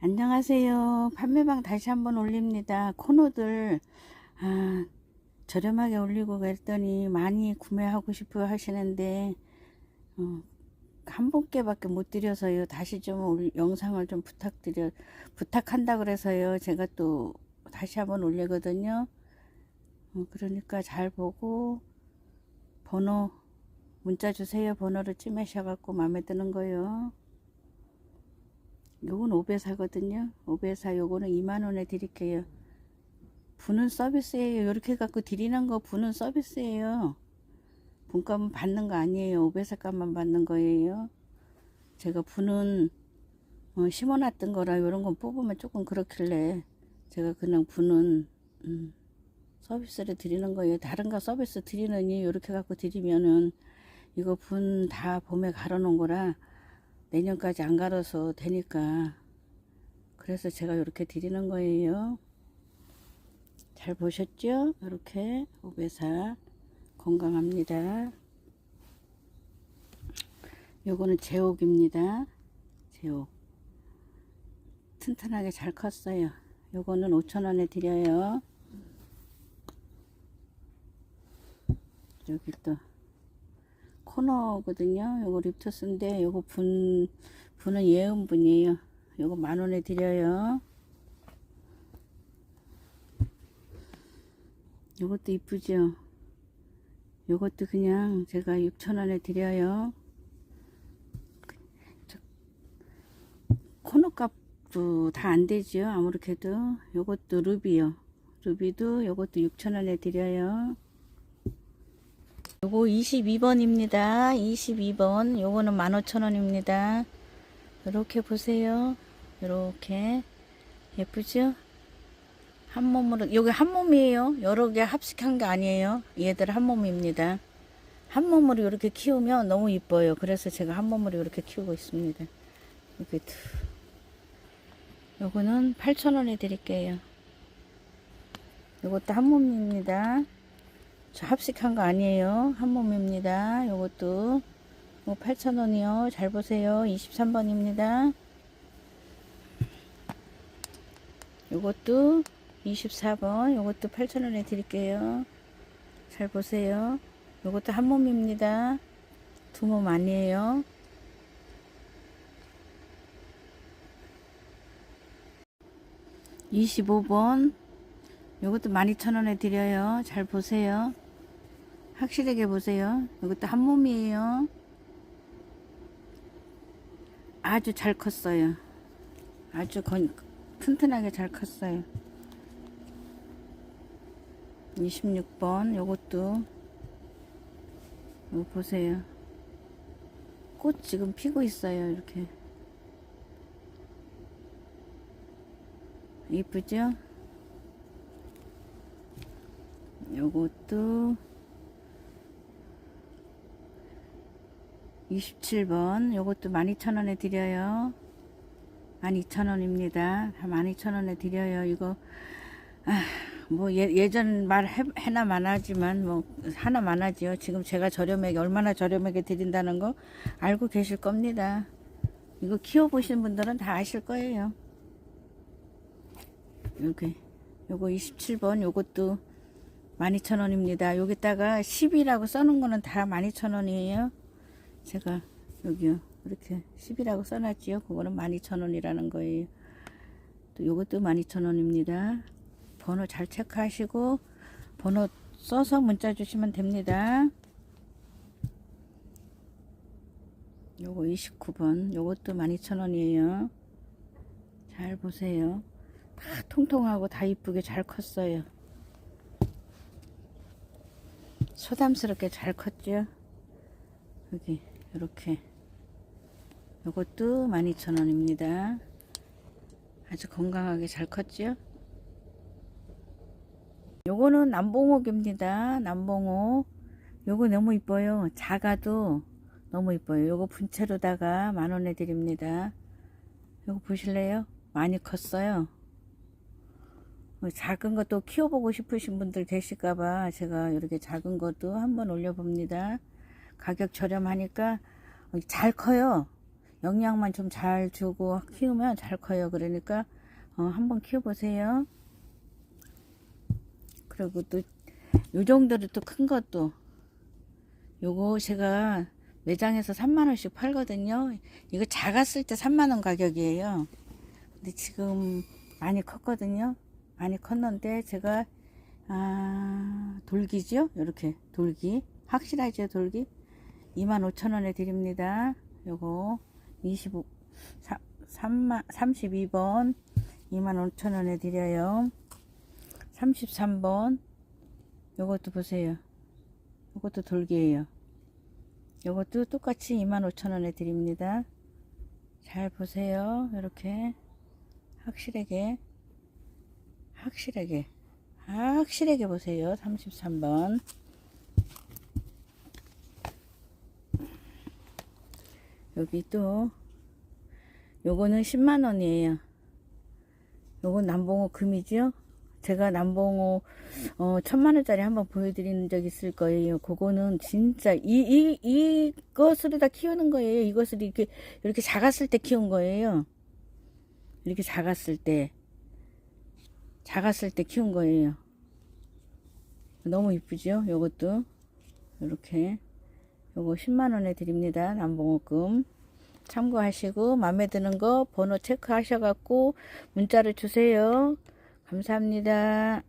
안녕하세요. 판매방 다시 한번 올립니다. 코너들 아, 저렴하게 올리고 그랬더니 많이 구매하고 싶어 하시는데 어, 한 분께밖에 못 드려서요. 다시 좀 올- 영상을 좀 부탁드려 부탁한다 그래서요. 제가 또 다시 한번 올리거든요. 어, 그러니까 잘 보고 번호 문자 주세요. 번호를 찜하셔 갖고 마음에 드는 거요. 요건 5배사거든요. 5배사 요거는 2만원에 드릴게요. 분은 서비스예요. 요렇게 갖고 드리는 거 분은 서비스예요. 분값은 받는 거 아니에요. 5배사 값만 받는 거예요. 제가 분은 어, 심어놨던 거라 요런 건 뽑으면 조금 그렇길래 제가 그냥 분은 음, 서비스를 드리는 거예요. 다른 거 서비스 드리느니 요렇게 갖고 드리면은 이거 분 다 봄에 갈아 놓은 거라 내년까지 안 갈아서 되니까. 그래서 제가 이렇게 드리는 거예요. 잘 보셨죠? 이렇게 오배사 건강합니다. 요거는 제옥입니다. 제옥. 튼튼하게 잘 컸어요. 요거는 5천원에 드려요. 여기 또 코너거든요. 요거 립토스인데 요거 분 분은 예은분이에요. 요거 만 원에 드려요. 요것도 이쁘죠. 요것도 그냥 제가 6천 원에 드려요. 저- 코너 값도 다 안 되죠. 아무렇게도 요것도 루비요. 루비도 요것도 6천 원에 드려요. 요거 22번입니다. 22번. 요거는 15,000원입니다. 이렇게 보세요. 이렇게 예쁘죠? 한 몸으로 요게 한 몸이에요. 여러 개 합식한 게 아니에요. 얘들 한 몸입니다. 한 몸으로 이렇게 키우면 너무 이뻐요. 그래서 제가 한 몸으로 이렇게 키우고 있습니다. 이렇게 툭. 요거는 8,000원에 드릴게요. 요것도 한 몸입니다. 저 합식한 거 아니에요. 한 몸입니다. 요것도 뭐 8,000원이요. 잘 보세요. 23번입니다. 요것도 24번. 요것도 8,000원에 드릴게요. 잘 보세요. 요것도 한 몸입니다. 두 몸 아니에요. (25번) 요것도 12,000원에 드려요. 잘 보세요. 확실하게 보세요. 이것도 한 몸이에요. 아주 잘 컸어요. 아주 건, 튼튼하게 잘 컸어요. 26번 요것도 보세요. 꽃 지금 피고 있어요. 이렇게 이쁘죠? 요것도 27번. 요것도 12,000원에 드려요. 12,000원입니다. 다 12,000원에 드려요. 이거 아, 뭐 예, 예전 말 해, 해나 마나지만 뭐 하나 마나지요. 지금 제가 저렴하게 얼마나 저렴하게 드린다는 거 알고 계실 겁니다. 이거 키워보신 분들은 다 아실 거예요. 이렇게 요거 27번. 요것도 12,000원입니다. 여기다가 10이라고 써놓은 거는 다 12,000원이에요. 제가 여기요. 이렇게 10이라고 써놨지요. 그거는 12,000원이라는 거예요. 또 요것도 12,000원입니다. 번호 잘 체크하시고 번호 써서 문자 주시면 됩니다. 요거 29번. 요것도 12,000원이에요. 잘 보세요. 다 통통하고 다 이쁘게 잘 컸어요. 소담스럽게 잘 컸죠 여기 이렇게. 요것도 12,000원입니다. 아주 건강하게 잘 컸죠? 요거는 남봉옥입니다. 남봉옥. 요거 너무 이뻐요. 작아도 너무 이뻐요. 요거 분채로다가 만원에 드립니다. 요거 보실래요? 많이 컸어요. 뭐 작은 것도 키워보고 싶으신 분들 계실까봐 제가 이렇게 작은 것도 한번 올려봅니다. 가격 저렴하니까 잘 커요. 영양만 좀 잘 주고 키우면 잘 커요. 그러니까 어, 한번 키워보세요. 그리고 또 요 정도로 또 큰 것도 요거 제가 매장에서 3만원씩 팔거든요. 이거 작았을 때 3만원 가격이에요. 근데 지금 많이 컸거든요. 많이 컸는데 제가 아 돌기죠? 이렇게 돌기 확실하죠 돌기 25,000원에 드립니다. 요거 25 3, 3만 32번 25,000원에 드려요. 33번 요것도 보세요. 요것도 돌기예요. 요것도 똑같이 25,000원에 드립니다. 잘 보세요. 이렇게 확실하게 확실하게 확실하게 보세요. 33번 여기 또 요거는 10만원이에요. 요건 남봉호 금이죠. 제가 남봉호 어, 천만원짜리 한번 보여드린 적 있을 거예요. 그거는 진짜 이, 이, 이것으로 다 키우는 거예요. 이것을 이렇게, 이렇게 작았을 때 키운 거예요. 이렇게 작았을 때. 작았을 때 키운 거예요. 너무 이쁘죠? 요것도. 이렇게. 요거 10만원에 드립니다. 남봉호금. 참고하시고, 마음에 드는 거 번호 체크하셔갖고, 문자를 주세요. 감사합니다.